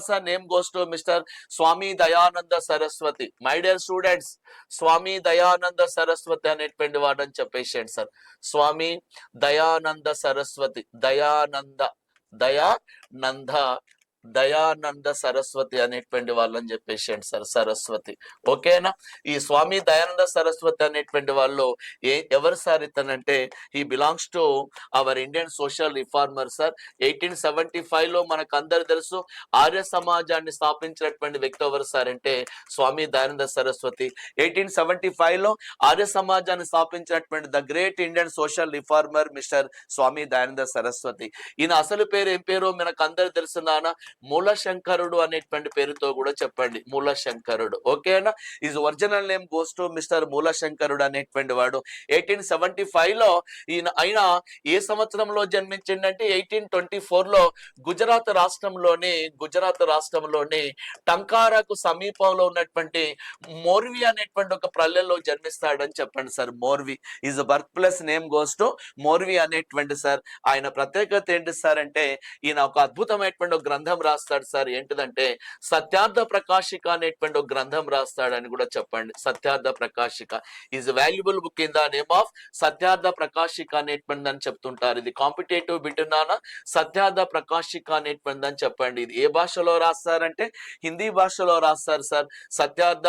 Sir name goes to mister Swami Dayananda Saraswati. My dear students Swami Dayananda Saraswati అనేటువంటి వాడని చెప్పేసేయండి sir. Swami Dayananda Saraswati Dayananda Dayananda Dayananda Saraswati అనేటువంటి వాళ్ళని చెప్పేసేయండి సార్ సరస్వతి. ఓకేనా? ఈ స్వామి దయానంద సరస్వతి అనేటువంటి వాళ్ళు ఏ ఎవరు సార్ ఇతనంటే? ఈ belongs to our Indian social reformer sir. Eighteen seventy ఫైవ్లో మనకు అందరు తెలుసు ఆర్య సమాజాన్ని స్థాపించినటువంటి వ్యక్తి ఎవరు సార్ అంటే స్వామి దయానంద సరస్వతి. ఎయిటీన్ సెవెంటీ ఫైవ్లో ఆర్య సమాజాన్ని స్థాపించినటువంటి the great Indian social reformer mister Swami Dayananda Saraswati. ఈయన అసలు పేరు ఏం పేరు మనకు అందరు తెలుసున్నానా మూలశంకరుడు అనేటువంటి పేరుతో కూడా చెప్పండి. మూలశంకరుడు. ఓకేనా? Is original name goes to mister మూలశంకరుడు అనేటువంటి వాడు. ఎయిటీన్ సెవెంటీ ఫైవ్లో ఈయన ఆయన ఏ సంవత్సరంలో జన్మించిండంటే ఎయిటీన్ ట్వంటీ ఫోర్లో గుజరాత్ రాష్ట్రంలోని గుజరాత్ రాష్ట్రంలోని టంకారాకు సమీపంలో ఉన్నటువంటి మోర్వి అనేటువంటి ఒక పల్లెల్లో జన్మిస్తాడని చెప్పండి sir. Morvi. Is birth place name goes to Morvi అనేటువంటి సార్. ఆయన ప్రత్యేకత ఏంటి సార్ అంటే ఈయన ఒక అద్భుతమైనటువంటి ఒక గ్రంథం రాస్తాడు సార్. ఏంటిదంటే సత్యార్థ ప్రకాశిక అనేటువంటి ఒక గ్రంథం రాస్తాడని కూడా చెప్పండి. Satyartha Prakashika. Is valuable book in the name of Satyartha Prakashika అనేటువంటి అని చెప్తుంటారు. ఇది కాంపిటేటివ్ బిటున్నాన సత్యార్థ ప్రకాశిక అనేటువంటి అని చెప్పండి. ఇది ఏ భాషలో రాస్తారంటే హిందీ భాషలో రాస్తారు సార్. సత్యార్థ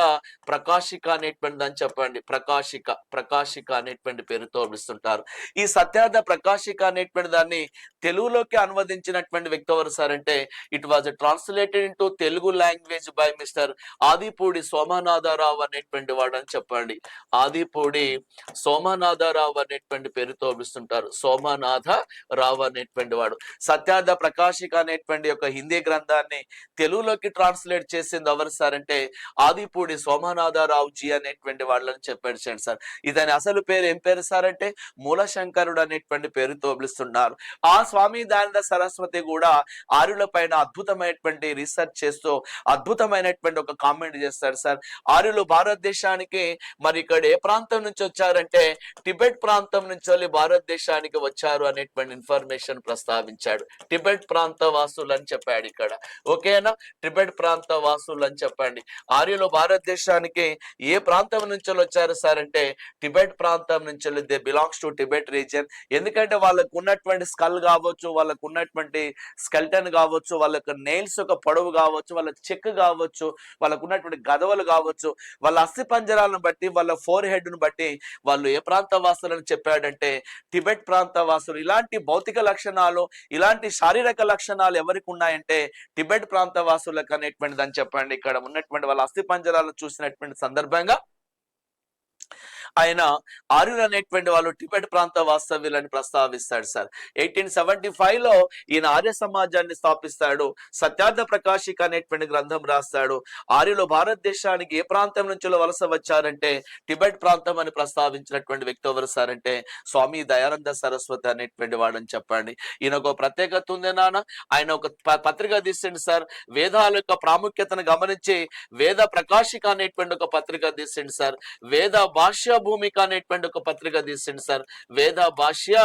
ప్రకాశిక అనేటువంటి అని చెప్పండి. ప్రకాశిక ప్రకాశిక అనేటువంటి పేరుతో పిలుస్తుంటారు. ఈ సత్యార్థ ప్రకాశిక అనేటువంటి దాన్ని తెలుగులోకి అనువదించినటువంటి వ్యక్తి ఎవరు సార్ అంటే it was translated in Telugu language by mister Adipudi Somanatharao అనేటువంటి వాడు అని చెప్పండి. ఆదిపూడి సోమనాథరావు అనేటువంటి పేరుతో పిలుస్తుంటారు సోమనాథ రావు అనేటువంటి వాడు. సత్యార్థ ప్రకాశిక అనేటువంటి ఒక హిందీ గ్రంథాన్ని తెలుగులోకి ట్రాన్స్లేట్ చేసింది ఎవరు సార్ అంటే ఆదిపూడి సోమనాథరావు జీ అనేటువంటి వాళ్ళని చెప్పాడు సార్ ఇతని అసలు పేరు ఏం పేరు సార్ అంటే మూలశంకరుడు అనేటువంటి పేరుతో పిలుస్తున్నారు ఆ స్వామి దానంద సరస్వతి కూడా ఆర్యుల పైన అద్భుతమైనటువంటి రీసెర్చ్ చేస్తూ అద్భుతమైనటువంటి ఒక కామెంట్ చేస్తారు సార్. ఆర్యులు భారతదేశానికి మరి ఇక్కడ ఏ ప్రాంతం నుంచి వచ్చారంటే టిబెట్ ప్రాంతం నుంచి వెళ్ళి భారతదేశానికి వచ్చారు అనేటువంటి ఇన్ఫర్మేషన్ ప్రస్తావించాడు. టిబెట్ ప్రాంత వాసులు అని చెప్పాడు ఇక్కడ. ఓకేనా టిబెట్ ప్రాంత వాసులు అని చెప్పండి. ఆర్యులు భారతదేశానికి ఏ ప్రాంతం నుంచి వచ్చారు సార్ అంటే టిబెట్ ప్రాంతం నుంచి they belongs to Tibet region ఎందుకంటే వాళ్ళకు ఉన్నటువంటి స్కల్ కావచ్చు వాళ్ళకు ఉన్నటువంటి స్కెల్టన్ కావచ్చు వాళ్ళ యొక్క నెయిల్స్ ఒక పొడవు కావచ్చు వాళ్ళ చెక్ కావచ్చు వాళ్ళకు ఉన్నటువంటి గదవలు కావచ్చు వాళ్ళ అస్థి పంజరాలను బట్టి వాళ్ళ ఫోర్ హెడ్ను బట్టి వాళ్ళు ఏ ప్రాంత వాసులని చెప్పాడంటే టిబెట్ ప్రాంత వాసులు ఇలాంటి భౌతిక లక్షణాలు ఇలాంటి శారీరక లక్షణాలు ఎవరికి ఉన్నాయంటే టిబెట్ ప్రాంత వాసులకు అనేటువంటిది అని చెప్పండి. ఇక్కడ ఉన్నటువంటి వాళ్ళ అస్థి పంజరాలను చూసినటువంటి సందర్భంగా ఆయన ఆర్యులు అనేటువంటి వాళ్ళు టిబెట్ ప్రాంత వాస్తవ్యులని ప్రస్తావిస్తాడు సార్. ఎయిటీన్ సెవెంటీ ఫైవ్లో ఈయన ఆర్య సమాజాన్ని స్థాపిస్తాడు. సత్యార్థ ప్రకాశిక అనేటువంటి గ్రంథం రాస్తాడు. ఆర్యులు భారతదేశానికి ఏ ప్రాంతం నుంచి వలస వచ్చారంటే టిబెట్ ప్రాంతం అని ప్రస్తావించినటువంటి వ్యక్తి ఎవరు సార్ అంటే స్వామి దయానంద సరస్వతి అనేటువంటి వాడని చెప్పండి. ఈయన ఒక ప్రత్యేకత ఉంది నాన్న. ఆయన ఒక పత్రిక తీసిండు సార్. వేదాల యొక్క ప్రాముఖ్యతను గమనించి వేద ప్రకాశిక అనేటువంటి ఒక పత్రిక తీసిండు సార్. వేద భాష్య భూమిక అనేటువంటి ఒక పత్రిక తీసిండు సార్. వేద భాష్య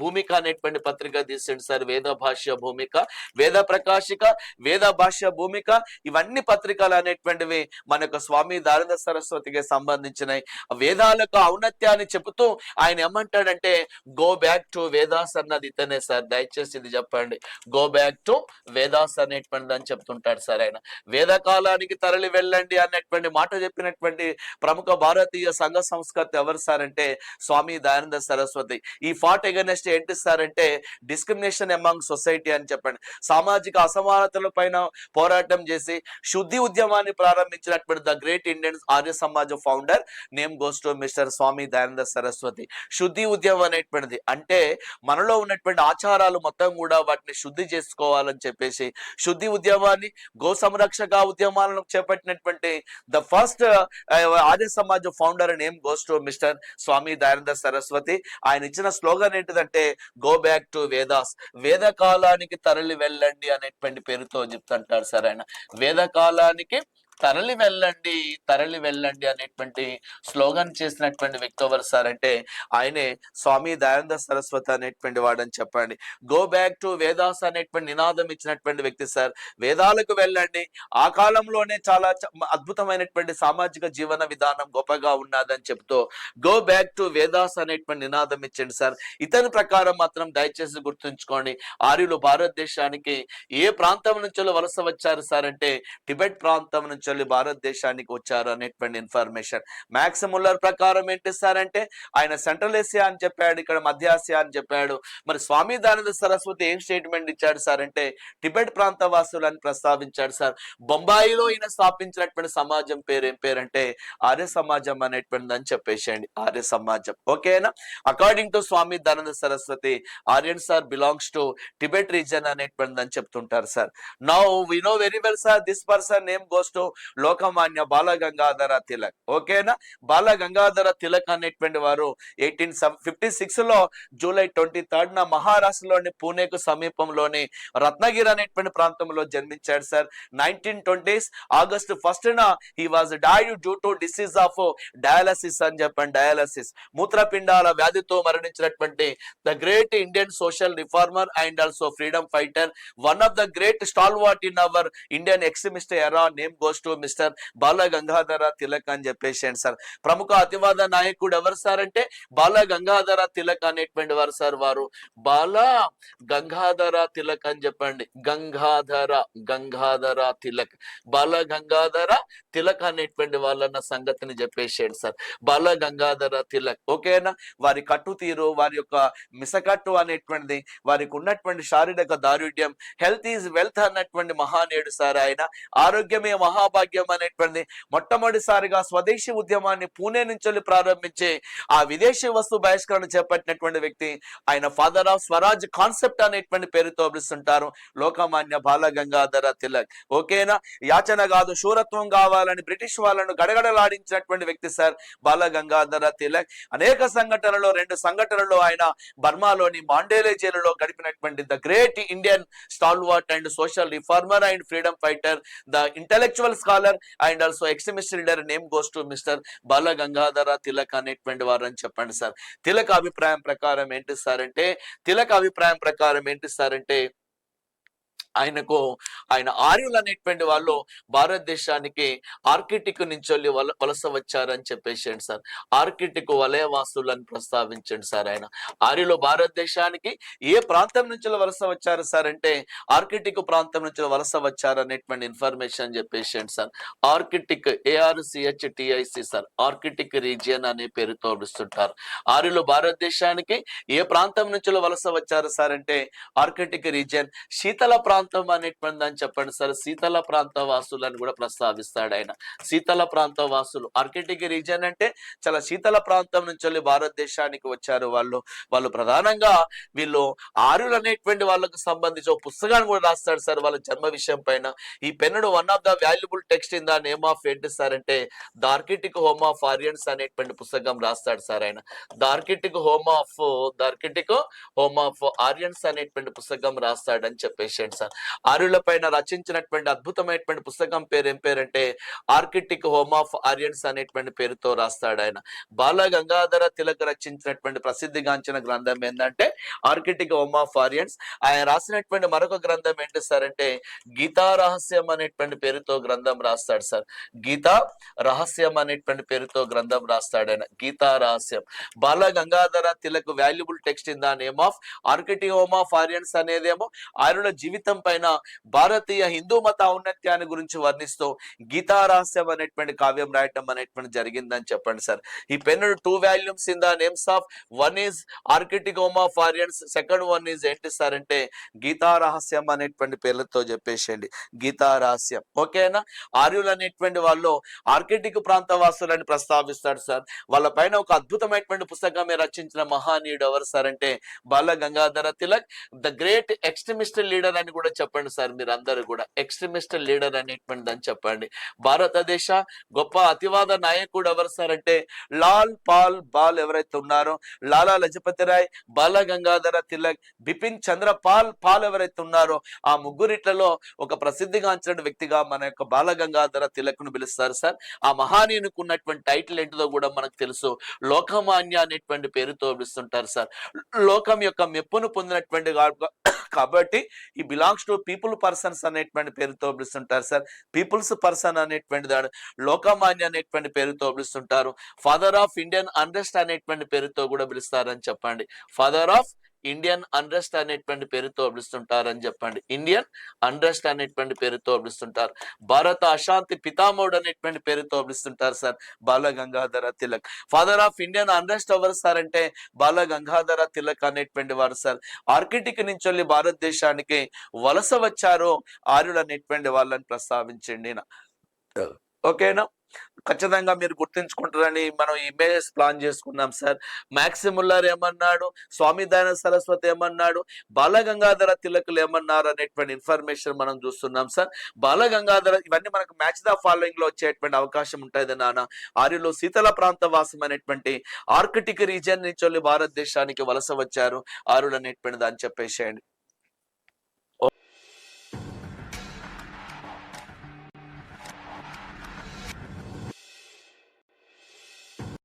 భూమిక అనేటువంటి పత్రిక తీసిండు సార్. వేద భాష్య భూమిక వేద ప్రకాశిక వేద భాష్య భూమిక ఇవన్నీ పత్రికలు అనేటువంటివి మన యొక్క స్వామి దారుణ సరస్వతికి సంబంధించినవి వేదాలకు ఔన్నత్యాన్ని చెబుతూ ఆయన ఏమంటాడంటే గో బ్యాక్ టు వేదాస్ అన్నది ఇతనే సార్. దయచేసి ఇది చెప్పండి. గో బ్యాక్ టు వేదాస్ అనేటువంటిది అని చెప్తుంటాడు సార్ ఆయన. వేద కాలానికి తరలి వెళ్ళండి అన్నటువంటి మాట చెప్పినటువంటి ప్రముఖ భారతీయ సంఘ సంస్కృతి సంస్కర్త ఎవరు సార్ అంటే స్వామి దయానంద సరస్వతి. ఈ ఫాట్ ఎగనెస్ట్ ఏంటి సార్ అంటే డిస్క్రిమినేషన్ అమాంగ్ సొసైటీ అని చెప్పండి. సామాజిక అసమానతల పైన పోరాటం చేసి శుద్ధి ఉద్యమాన్ని ప్రారంభించినటువంటి the great Indian Arya Samaj founder name goes to mister Swami Dayananda Saraswati. శుద్ధి ఉద్యమం అనేటువంటిది అంటే మనలో ఉన్నటువంటి ఆచారాలు మొత్తం కూడా వాటిని శుద్ధి చేసుకోవాలని చెప్పేసి శుద్ధి ఉద్యమాన్ని గో సంరక్షక ఉద్యమాలను చేపట్టినటువంటి the first Arya Samaj founder name goes to mister Swami Dayananda Saraswati ఆయన ఇచ్చిన స్లోగన్ ఏంటిదంటే గో బ్యాక్ టు వేదాస్ వేద కాలానికి తరలి వెళ్ళండి అనేటువంటి పేరుతో చెప్తుంటారు సార్ ఆయన. వేద కాలానికి తరలి వెళ్ళండి తరలి వెళ్ళండి అనేటువంటి స్లోగన్ చేసినటువంటి వ్యక్తి ఎవరు సార్ అంటే ఆయనే స్వామి దయానంద సరస్వతి అనేటువంటి వాడని చెప్పండి. గో బ్యాక్ టు వేదాస్ అనేటువంటి నినాదం ఇచ్చినటువంటి వ్యక్తి సార్. వేదాలకు వెళ్ళండి. ఆ కాలంలోనే చాలా అద్భుతమైనటువంటి సామాజిక జీవన విధానం గొప్పగా ఉన్నదని చెప్తూ గో బ్యాక్ టు వేదాస్ అనేటువంటి నినాదం ఇచ్చండి సార్. ఇతని ప్రకారం మాత్రం దయచేసి గుర్తుంచుకోండి. ఆర్యులు భారతదేశానికి ఏ ప్రాంతం నుంచో వలస వచ్చారు సార్ అంటే టిబెట్ ప్రాంతం నుంచి భారతదేశానికి వచ్చారు అనేటువంటి ఇన్ఫర్మేషన్ మ్యాక్స్ ముల్లర్ ప్రకారం ఏంటి సార్ అంటే ఆయన సెంట్రల్ ఏసియా అని చెప్పాడు ఇక్కడ మధ్య ఆసియా అని చెప్పాడు. మరి స్వామి దానంద సరస్వతి ఏం స్టేట్మెంట్ ఇచ్చాడు సార్ అంటే టిబెట్ ప్రాంత వాసులని ప్రస్తావించాడు సార్. బొంబాయిలో ఈయన స్థాపించినటువంటి సమాజం పేరు ఏం పేరంటే ఆర్య సమాజం అనేటువంటిది అని చెప్పేసేయండి. ఆర్య సమాజం. ఓకేనా? According to Swami Dayananda Saraswati Aryan sir belongs to Tibet region అనేటువంటిది అని చెప్తుంటారు sir. Now we know very well sir this person name goes to Lokmanya Bal Gangadhar Tilak. ఓకేనా? బాల గంగాధర తిలక్ అనేటువంటి వారు ఎయిటీన్ ఫిఫ్టీ సిక్స్లో జూలై ట్వంటీ థర్డ్ న మహారాష్ట్రలోని పూణేకు సమీపంలోని రత్నగిరి అనేటువంటి ప్రాంతంలో జన్మించాడు sir. Nineteen twenties August first న he was died due to disease of dialysis అని చెప్పండి డయాలసిస్. మూత్రపిండాల వ్యాధితో మరణించినటువంటి the great Indian social reformer and also freedom fighter one of the great stalwart in our Indian extremist era name goes to mister Bal Gangadhar Tilak అని చెప్పేసి sir. ప్రముఖ అతివాద నాయకుడు ఎవరు సార్ అంటే బాల గంగాధర తిలక్ అనేటువంటి వారు సార్ వారు. బాల గంగాధర తిలక్ అని చెప్పండి. గంగాధర గంగాధర తిలక్. బాల గంగాధర తిలక్ అనేటువంటి వాళ్ళన్న సంగతిని చెప్పేసాడు సార్. బాల గంగాధర తిలక్. ఓకేనా వారి కట్టు తీరు వారి యొక్క మిసకట్టు అనేటువంటిది వారికి ఉన్నటువంటి శారీరక దారుఢ్యం హెల్త్ ఈజ్ వెల్త్ అన్నటువంటి మహానేడు సార్ ఆయన. ఆరోగ్యమే మహా మహాభాగ్యం అనేటువంటిది మొట్టమొదటిసారిగా స్వదేశీ ఉద్యమాన్ని పూణే నుంచి ప్రారంభించి ఆ విదేశీ వస్తు బహిష్కరణ చేపట్టినటువంటి వ్యక్తి ఆయన ఫాదర్ ఆఫ్ స్వరాజ్ కాన్సెప్ట్ అనేటువంటి పేరుతో పిలుస్తుంటారు లోకమాన్య బాలగంగాధర తిలక్. ఓకేనా? యాచన కాదు శూరత్వం కావాలని బ్రిటిష్ వాళ్ళను గడగడలాడించినటువంటి వ్యక్తి సార్ బాల గంగాధర తిలక్. అనేక సంఘటనలో రెండు సంఘటనలో ఆయన బర్మాలోని మాండేలే జైలులో గడిపినటువంటి the great Indian stalwart and social reformer and freedom fighter the intellectual scholar and also extremist leader name goes to mister Bal Gangadhar Tilak అనేటువంటి వారు అని చెప్పండి సార్ తిలక్ అభిప్రాయం ప్రకారం ఏంటి సార్ అంటే తిలక్ అభిప్రాయం ప్రకారం ఏంటి సార్ అంటే ఆయనకు ఆయన ఆర్యులు అనేటువంటి వాళ్ళు భారతదేశానికి ఆర్కిటిక్ నుంచి వెళ్ళి వల వలస వచ్చారని చెప్పేసాడు సార్. ఆర్కిటిక్ వలయవాసులు అని ప్రస్తావించండి సార్ ఆయన. ఆర్యులు భారతదేశానికి ఏ ప్రాంతం నుంచి వలస వచ్చారు సార్ అంటే ఆర్కిటిక్ ప్రాంతం నుంచి వలస వచ్చారు అనేటువంటి information చెప్పేసాడు sir. Arctic A R C H T I C sir arctic region అనే పేరుతో పిలుస్తుంటారు ఆర్యులు భారతదేశానికి ఏ ప్రాంతం నుంచి వలస వచ్చారు సార్ అంటే ఆర్కిటిక్ రీజియన్ శీతల ప్రాంతం అనేటువంటి అని చెప్పండి సార్. శీతల ప్రాంత వాసులు అని కూడా ప్రస్తావిస్తాడు ఆయన. శీతల ప్రాంత వాసులు. ఆర్కిటిక్ రీజియన్ అంటే చాలా శీతల ప్రాంతం నుంచి వెళ్ళి భారతదేశానికి వచ్చారు వాళ్ళు. వాళ్ళు ప్రధానంగా వీళ్ళు ఆర్యులు అనేటువంటి వాళ్ళకు సంబంధించి ఒక పుస్తకాన్ని కూడా రాస్తాడు సార్ వాళ్ళ జన్మ విషయం పైన. ఈ penned one of the valuable text in the name of ఏంటి సార్ అంటే the arctic home of Aryans అనేటువంటి పుస్తకం రాస్తాడు సార్ ఆయన. The arctic home of the arctic home of Aryans అనేటువంటి పుస్తకం రాస్తాడని చెప్పేసి సార్. ఆర్యుల పైన రచించినటువంటి అద్భుతమైనటువంటి పుస్తకం పేరు ఏం పేరంటే ఆర్కిటిక్ హోమ్ ఆఫ్ ఆర్యన్స్ అనేటువంటి పేరుతో రాస్తాడు ఆయన. బాల గంగాధర తిలక్ రచించినటువంటి ప్రసిద్ధిగాంచిన గ్రంథం ఏంటంటే ఆర్కిటిక్ హోమ్ ఆఫ్ ఆర్యన్స్. ఆయన రాసినటువంటి మరొక గ్రంథం ఏంటి సార్ అంటే గీతా రహస్యం అనేటువంటి పేరుతో గ్రంథం రాస్తాడు సార్. గీతా రహస్యం అనేటువంటి పేరుతో గ్రంథం రాస్తాడు ఆయన. గీతా రహస్యం. Bal Gangadhar Tilak valuable text in the name of arctic home of Aryans అనేదేమో ఆరుల జీవితం పైన భారతీయ హిందూ మత ఔన్నత్యాన్ని గురించి వర్ణిస్తూ గీతారహస్యం అనేటువంటి కావ్యం రాయటం అనేటువంటి జరిగిందని చెప్పండి సార్. ఈ pen two volumes in the names of one is arctic home of Aryans second one is ఏంటి సార్ అంటే గీతారహస్యం అనేటువంటి పేర్లతో చెప్పేసేయండి. గీతారహస్యం ఓకేనా ఆర్యులు అనేటువంటి వాళ్ళు ఆర్కిటిక్ ప్రాంత వాసులని ప్రస్తావిస్తాడు సార్. వాళ్ళ పైన ఒక అద్భుతమైనటువంటి పుస్తకమే రచించిన మహానీయుడు ఎవరు సార్ అంటే Bal Gangadhar Tilak the great extremist leader అని కూడా కూడా చెప్పండి సార్ మీరు అందరూ కూడా. ఎక్స్ట్రీమిస్ట్ లీడర్ అనేటువంటి అని చెప్పండి. భారతదేశ గొప్ప అతివాద నాయకుడు ఎవరు సార్ అంటే లాల్ పాల్ బాల్ ఎవరైతే ఉన్నారో లాలా లజపతి రాయ్ బాల గంగాధర తిలక్ బిపిన్ చంద్ర పాల్ పాల్ ఎవరైతే ఉన్నారో ఆ ముగ్గురిట్లలో ఒక ప్రసిద్ధిగాంచిన వ్యక్తిగా మన యొక్క బాల గంగాధర తిలక్ను పిలుస్తారు సార్. ఆ మహానీయునికి ఉన్నటువంటి టైటిల్ ఏంటిదో కూడా మనకు తెలుసు. లోకమాన్య అనేటువంటి పేరుతో పిలుస్తుంటారు సార్. లోకం యొక్క మెప్పును పొందినటువంటి కాబట్టి ఈ బిలాంగ్స్ టు పీపుల్ పర్సన్స్ అనేటువంటి పేరుతో పిలుస్తుంటారు సార్. పీపుల్స్ పర్సన్ అనేటువంటి దాడు లోకమాన్య అనేటువంటి పేరుతో పిలుస్తుంటారు. ఫాదర్ ఆఫ్ ఇండియన్ అండర్స్ట్ అనేటువంటి పేరుతో కూడా పిలుస్తారని చెప్పండి. ఫాదర్ ఆఫ్ ఇండియన్ అన్రెస్ట్ అనేటువంటి పేరుతో పిలుస్తుంటారని చెప్పండి. ఇండియన్ అన్రెస్ట్ అనేటువంటి పేరుతో పిలుస్తుంటారు భారత అశాంతి పితామోడ్ అనేటువంటి పేరుతో పిలుస్తుంటారు sir. Bal Gangadhar Tilak. Father of Indian unrest ఎవరు సార్ అంటే బాల గంగాధర తిలక్ అనేటువంటి వారు సార్. ఆర్కిటిక్ నుంచి వెళ్ళి భారతదేశానికి వలస వచ్చారు ఆర్యులు అనేటువంటి వాళ్ళని ప్రస్తావించండి ఓకేనా? ఖచ్చితంగా మీరు గుర్తించుకుంటారని మనం ఇమేజెస్ ప్లాన్ చేసుకున్నాం సార్. మ్యాక్సిముల్లర్ ఏమన్నాడు? స్వామి దయానంద సరస్వతి ఏమన్నాడు? బాలగంగాధర తిలకులు ఏమన్నారు అనేటువంటి ఇన్ఫర్మేషన్ మనం చూస్తున్నాం సార్. బాలగంగాధర ఇవన్నీ మనకు మ్యాచ్ ద ఫాలోయింగ్లో వచ్చేటువంటి అవకాశం ఉంటుంది నాన్న ఆర్యులు శీతల ప్రాంత వాసం అనేటువంటి ఆర్కిటిక్ రీజియన్ నుంచి భారతదేశానికి వలస వచ్చారు. ఆరులు అనేటువంటి దాన్ని చెప్పేసేయండి.